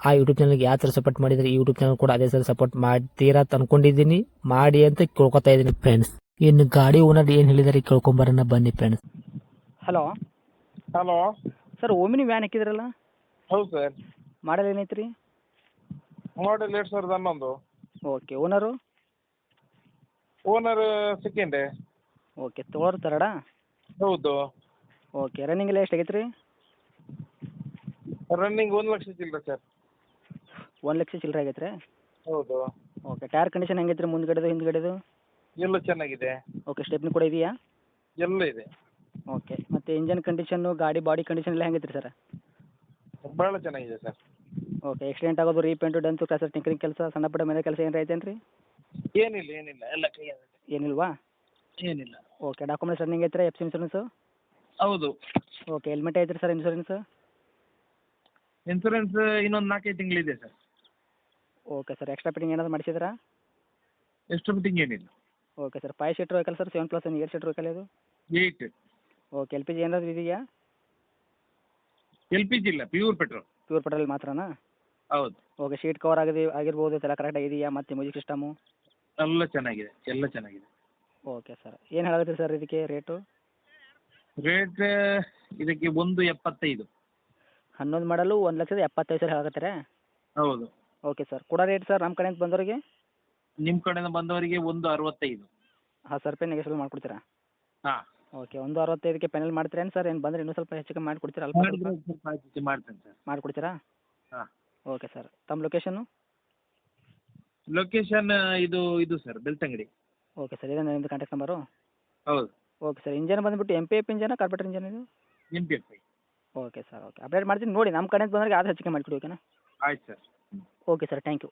ಆ ಯೂಟ್ಯೂಬ್ ಚಾನಲ್ಗೆ ಯಾವ ಥರ ಸಪೋರ್ಟ್ ಮಾಡಿದರೆ ಈ ಯೂಟ್ಯೂಬ್ ಚಾನಲ್ ಕೂಡ ಅದೇ ಥರ ಸಪೋರ್ಟ್ ಮಾಡ್ತೀರಾ ಅಂತ ಅನ್ಕೊಂಡಿದ್ದೀನಿ. ಮಾಡಿ ಅಂತ ಕೇಳ್ಕೊತಾ ಇದ್ದೀನಿ ಫ್ರೆಂಡ್ಸ್ ಇನ್ನು ಗಾಡಿ ಓನರ್ ಏನು ಹೇಳಿದಾರೆ ಕೇಳ್ಕೊಂಬರೋಣ ಬನ್ನಿ friends hello hello sir omni van ಹಾಕಿದ್ರಲ್ಲ? ಹೌದು ಸರ್ ಮಾಡಲ್ ಏನೈತ್ರಿ? ರೀ ಮಾಡೆಲ್ ಎರಡು ಸಾವಿರದ ಹನ್ನೊಂದು. Okay owner owner second okay ತೋರ್ ತರಡಾ ಹೌದು. ಓಕೆ ರನ್ನಿಂಗ್ ಎಲ್ಲ ಎಷ್ಟು ಆಗೈತ್ರಿ ರೀ ರನ್ನಿಂಗ್ ಒಂದು ಲಕ್ಷ ಚಿಲ್ಲರೆ ಸರ್ ಒಂದು ಲಕ್ಷ ಚಿಲ್ಲರೆ ಆಗೈತೆ ರೀ ಹೌದು. ಓಕೆ ಟೈರ್ ಕಂಡೀಷನ್ ಹೆಂಗೈತೆ ರೀ ಮುಂದ್ಗಡೆದು ಹಿಂದ್ಗಡೆದು? ಎಲ್ಲ ಚೆನ್ನಾಗಿದೆ. ಓಕೆ ಸ್ಟೆಪ್ನಿ ಕೂಡ ಇದೆಯಾ? ಎಲ್ಲ ಇದೆ. ಓಕೆ ಮತ್ತು ಇಂಜನ್ ಕಂಡೀಷನ್ನು ಗಾಡಿ ಬಾಡಿ ಕಂಡೀಷನ್ ಎಲ್ಲ ಹೆಂಗೈತೆ ರೀ ಸರ್ ಭಾಳ ಚೆನ್ನಾಗಿದೆ ಸರ್ ಓಕೆ ಆಕ್ಸಿಡೆಂಟ್ ಆಗೋದು ರೀಪೇಂಟು ಡನ್ಸು ಕಸ ಟಿಂಕರಿಂಗ್ ಕೆಲಸ ಸಣ್ಣ ಪುಟ್ಟ ಮನೆ ಕೆಲಸ ಏನಾರ ಐತೇನು ರೀ ಏನಿಲ್ಲ ಏನಿಲ್ಲ ಎಲ್ಲ ಏನಿಲ್ವಾ? ಏನಿಲ್ಲ. ಓಕೆ ಡಾಕ್ಯುಮೆಂಟ್ಸ್ ರನ್ನಿಂಗ್ ಐತೆ ರೀ ಎಫ್ ಸಿ ಇನ್ಸೂರೆನ್ಸು ಹೌದು. ಓಕೆ ಹೆಲ್ಮೆಟ್ ಐತ್ರಿ ಸರ್ ಇನ್ಸೂರೆನ್ಸು ಇನ್ಸೂರೆನ್ಸ್ ಇನ್ನೊಂದು ನಾಲ್ಕೈದು ತಿಂಗಳಿದೆ sir okay sir extra fitting ಏನಾದ್ರು ಮಾಡಿಸಿದ್ರಾ? ಎಷ್ಟು ಫಿಟ್ಟಿಂಗ್ ಏನಿಲ್ಲ. Okay sir five seater vehicle sir seven plus eight seater vehicle ಇದು? Eight okay L P G ಏನಾದರೂ ಇದೆಯಾ ಎಲ್ ಪಿ ಜಿ ಇಲ್ಲ ಪ್ಯೂರ್ ಪೆಟ್ರೋಲ್ ಪ್ಯೂರ್ ಪೆಟ್ರೋಲ್ ಮಾತ್ರನಾ? ಹೌದು. ಓಕೆ ಸೀಟ್ ಕವರ್ ಆಗಿದೆ ಆಗಿರ್ಬೋದು ಎಲ್ಲ ಕರೆಕ್ಟಾಗಿ ಇದೆಯಾ ಮತ್ತು ಮ್ಯೂಸಿಕ್ ಸಿಸ್ಟಮು ಎಲ್ಲ ಚೆನ್ನಾಗಿದೆ ಎಲ್ಲ ಚೆನ್ನಾಗಿದೆ. ಓಕೆ ಸರ್ ಏನು ಹೇಳಿದ್ರಿ ಸರ್ ಇದಕ್ಕೆ ರೇಟು ರೇಟ್ ಇದಕ್ಕೆ ಒಂದು ಎಪ್ಪತ್ತೈದು. ಹನ್ನೊಂದು ಮಾಡಲು ಒಂದು ಲಕ್ಷದ ಎಪ್ಪತ್ತೈದು ಸಾವಿರ ಹೇಳಾಕತ್ತಾರೆ? ಹೌದು. Okay sir. ಕೊಡೋ ರೇಟ್ ಸರ್ ನಮ್ಮ ಕಡೆಯಿಂದ ಬಂದವರಿಗೆ? ನಿಮ್ಮ ಕಡೆಯಿಂದ ಬಂದವರಿಗೆ ಒಂದು ಅರವತ್ತೈದು. ಹಾಂ ಸರ್ ಪೇ ನೆಗೆಸಲ್ ಮಾಡಿಕೊಡ್ತೀರಾ? ಹಾಂ. ಓಕೆ ಒಂದು ಅರವತ್ತೈದಕ್ಕೆ ಪೆನಲ್ ಮಾಡ್ತೀರೇನು ಸರ್? ಏನು ಬಂದರೆ ಇನ್ನೂ ಸ್ವಲ್ಪ ಹೆಚ್ಚು ಕಮ್ಮಿ ಮಾಡಿಕೊಡ್ತೀರಾ? ಅಲ್ಪ ಮಾಡಿದ್ರೆ ಸ್ವಲ್ಪ ಹೆಚ್ಚು ಮಾಡ್ತೇನೆ ಸರ್. ಮಾಡಿಕೊಡ್ತೀರಾ? ಹಾಂ. Okay sir. ತಮ್ಮ ಲೊಕೇಶನ್ನು ಲೊಕೇಶನ್ ಇದು ಇದು ಸರ್ ಬೆಳ್ತಂಗಡಿ. ಓಕೆ ಸರ್ ಇದೇ ನಿಮ್ಮದು ಕಾಂಟ್ಯಾಕ್ಟ್ ನಂಬರು ಹೌದು. ಓಕೆ ಸರ್ ಇಂಜನ್ ಬಂದುಬಿಟ್ಟು M P F engine carburettor engine ಇದು? M P F I. Okay sir okay. Update ಮಾಡ್ತೀನಿ ನೋಡಿ ನಮ್ಮ ಕಡೆಯಿಂದ ಬಂದರೆ ಆದಷ್ಟು ಹೆಚ್ಚಿಗೆ ಮಾಡಿಕೊಡಿ ಓಕೆನಾ? ಆಯ್ತು sir. Okay sir thank you